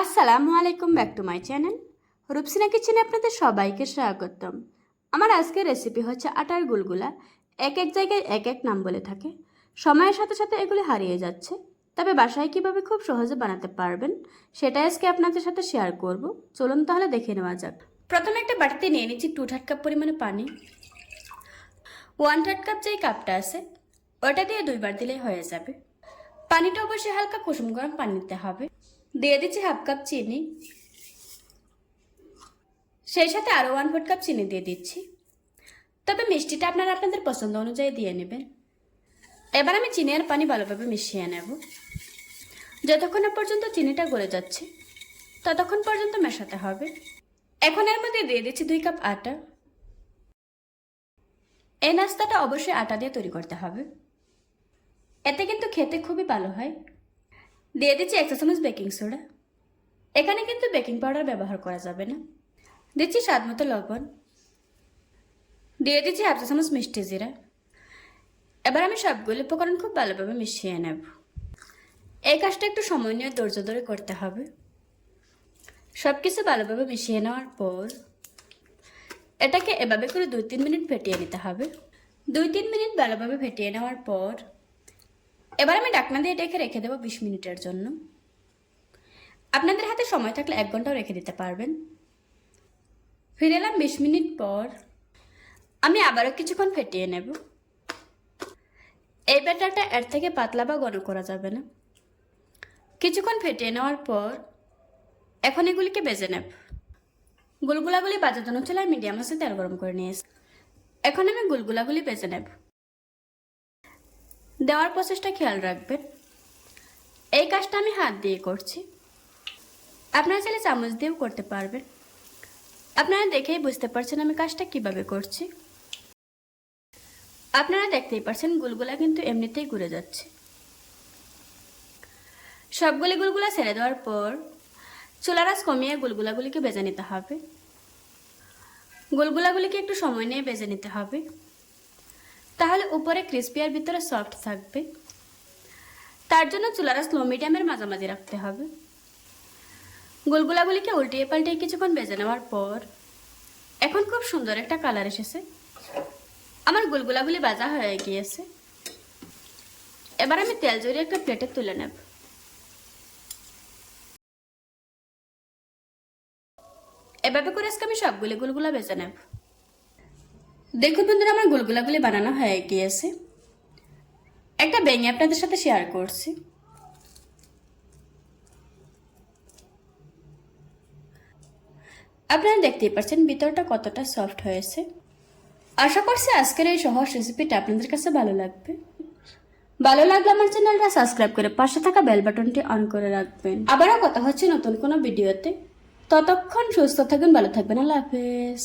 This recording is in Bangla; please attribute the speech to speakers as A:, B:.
A: আসসালামু আলাইকুম, back to my channel. Rupsina কিচেনে আপনাদের সবাইকে স্বাগতম। আমার আজকের রেসিপি হচ্ছে আটার গুলগুলা। এক এক জায়গায় এক এক নাম বলে থাকে। সময়ের সাথে সাথে এগুলি হারিয়ে যাচ্ছে। তবে বাসায় কীভাবে খুব সহজে বানাতে পারবেন সেটা আজকে আপনাদের সাথে শেয়ার করব। চলুন তাহলে দেখে নেওয়া যাক। প্রথমে একটা বাটিতে নিয়ে নিচ্ছি টু থার্ড কাপ পরিমাণে পানি। ওয়ান থার্ড কাপ যেই কাপটা আছে, ওটা দিয়ে দুইবার দিলেই হয়ে যাবে। পানিটা অবশ্যই হালকা কুসুম গরম পানি দিতে হবে। দিয়ে দিচ্ছি হাফ কাপ চিনি। সেই সাথে আরও ওয়ান ফোর্থ কাপ চিনি দিয়ে দিচ্ছি। তবে মিষ্টিটা আপনারা আপনাদের পছন্দ অনুযায়ী দিয়ে নেবেন। এবার আমি চিনি আর পানি ভালোভাবে মিশিয়ে নেব। যতক্ষণ না পর্যন্ত চিনিটা গলে যাচ্ছে, ততক্ষণ পর্যন্ত মেশাতে হবে। এখন এর মধ্যে দিয়ে দিচ্ছি দুই কাপ আটা। এই নাস্তাটা অবশ্যই আটা দিয়ে তৈরি করতে হবে। এতে কিন্তু খেতে খুবই ভালো হয়। দিয়ে দিচ্ছি এক চামচ বেকিং সোডা। এখানে কিন্তু বেকিং পাউডার ব্যবহার করা যাবে না। দিচ্ছি স্বাদ মতো লবণ। দিয়ে দিচ্ছি হাফ চামচ মিষ্টি জিরা। এবার আমি সবগুলো উপকরণ খুব ভালোভাবে মিশিয়ে নেব। এই কাজটা একটু সময় নিয়ে ধৈর্য ধরে করতে হবে। সব কিছু ভালোভাবে মিশিয়ে নেওয়ার পর এটাকে এভাবে করে দুই তিন মিনিট ফেটিয়ে নিতে হবে। দুই তিন মিনিট ভালোভাবে ফেটিয়ে নেওয়ার পর এবার আমি ডাকনা দিয়ে ডেকে রেখে দেবো বিশ মিনিটের জন্য। আপনাদের হাতে সময় থাকলে এক ঘন্টাও রেখে দিতে পারবেন। ফিরে এলাম বিশ মিনিট পর। আমি আবারও কিছুক্ষণ ফেটিয়ে নেব। এই ব্যাটারটা এর থেকে পাতলা বা ঘন করা যাবে না। কিছুক্ষণ ফেটিয়ে নেওয়ার পর এখন এগুলিকে বেজে নেব। গুলগুলাগুলি বাজার জন্য চলে মিডিয়াম আছে তেল গরম করে নিয়েছি। এখন আমি গুলগুলাগুলি বেজে নেব। দেওয়ার প্রসেসটা খেয়াল রাখবেন। এই কাজটা আমি হাত দিয়ে করছি। আপনারা চাইলে চামচ দিয়েও করতে পারবেন। আপনারা দেখেই বুঝতে পারছেন আমি কাজটা কীভাবে করছি। আপনারা দেখতেই পারছেন গুলগুলা কিন্তু এমনিতেই ঘুরে যাচ্ছে। সবগুলি গুলগুলা ছেড়ে দেওয়ার পর চুলারাস কমিয়ে গুলগুলাগুলিকে বেজে নিতে হবে। গুলগুলাগুলিকে একটু সময় নিয়ে বেজে নিতে হবে। তাহলে উপরে ক্রিস্পি আর ভিতরে সফট থাকবে। তার জন্য চুলারা স্লো মিডিয়ামের মাঝামাঝি রাখতে হবে। গুলগুলাগুলিকে উল্টিয়ে পাল্টিয়ে কিছুক্ষণ বেজে নেওয়ার পর, এখন খুব সুন্দর একটা কালার এসেছে। আমার গুলগুলাগুলি বাজা হয়ে গিয়েছে। এবার আমি তেল জড়িয়ে একটা প্লেটে তুলে নেব। এভাবে করে আজকে আমি সবগুলি গুলগুলা বেজে নেব। দেখুন বন্ধুরা, আমার গুলগুলাগুলি বানানো হয়ে গিয়েছে। একটা ব্যাঙে আপনাদের সাথে শেয়ার করছি। আপনারা দেখতেই পাচ্ছেন ভিতরটা কতটা সফট হয়েছে। আশা করছি আজকের এই সহজ রেসিপিটা আপনাদের কাছে ভালো লাগবে। ভালো লাগলে আমার চ্যানেলটা সাবস্ক্রাইব করে পাশে থাকা বেল বাটনটি অন করে রাখবেন। আবারও কথা হচ্ছে নতুন কোনো ভিডিওতে ততক্ষণ সুস্থ থাকবেন ভালো থাকবেন। আল্লাহ হাফেজ।